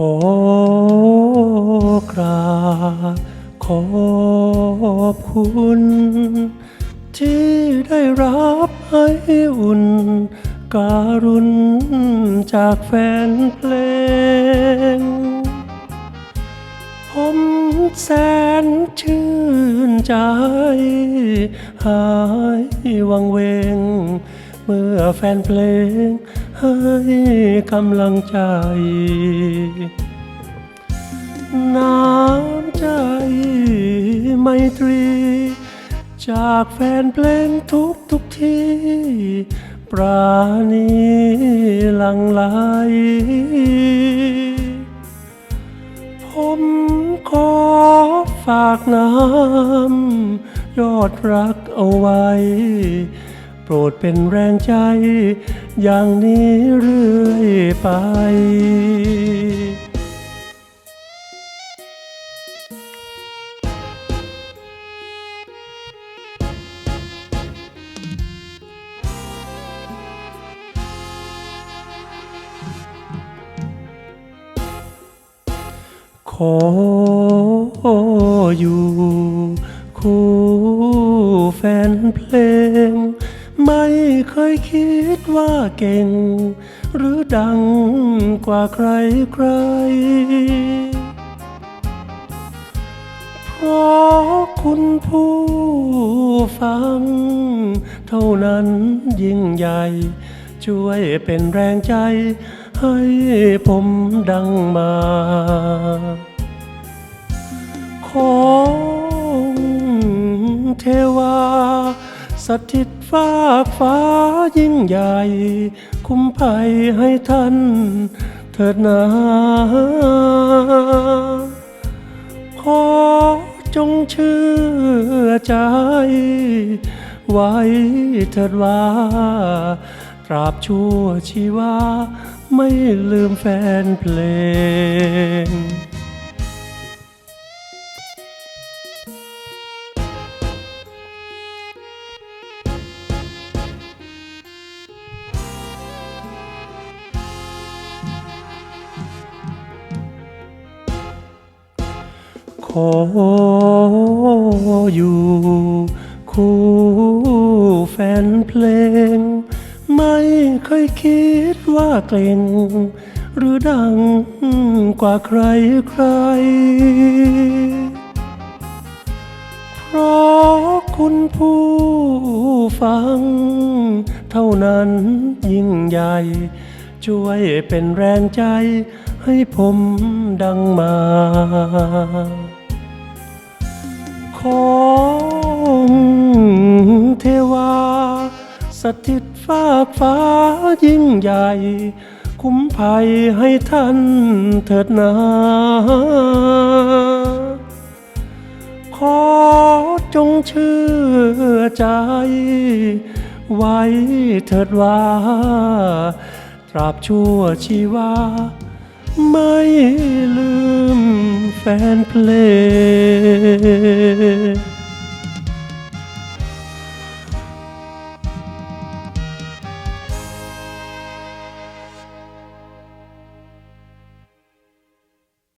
ขอกราบขอบคุณ ที่ได้รับให้อุ่น การุณจากแฟนเพลง ผมแสนชื่นใจ หายวังเวง เมื่อแฟนเพลงให้กำลังใจ น้ำใจไมตรี จากแฟนเพลงทุกทุกที่ ปราณีหลังไหลผมขอฝากน้ำยอดรักเอาไว้ โปรดเป็นแรงใจ อย่างนี้เรื่อยไปขออยู่คู่แฟนเพลง เคยคิดว่าเก่ง หรือดังกว่าใครใคร เพราะคุณผู้ฟัง เท่านั้นยิ่งใหญ่ ช่วยเป็นแรงใจ ให้ผมดังมา ของเทวา สถิตฟ้าฟ้ายิ่งใหญ่ คุ้มภัยให้ท่านเถิดนา ขอจงเชื่อใจ ไว้เถิดว่าตราบชั่วชีวา ไม่ลืมแฟนเพลง ออยู่คู่แฟนเพลง ไม่เคยคิดว่าเกรงหรือดังกว่าใครใคร เพราะคุณผู้ฟัง เท่านั้นยิ่งใหญ่ ช่วยเป็นแรงใจให้ผมดังมา ของเทวา สถิตฟ้ากฟ้ายิ่งใหญ่ คุ้มภัยให้ท่านเถิดนา ขอจงเชื่อใจ ไว้เถิดว่าตราบชั่วชีวา ไม่ลืม แฟนเพลง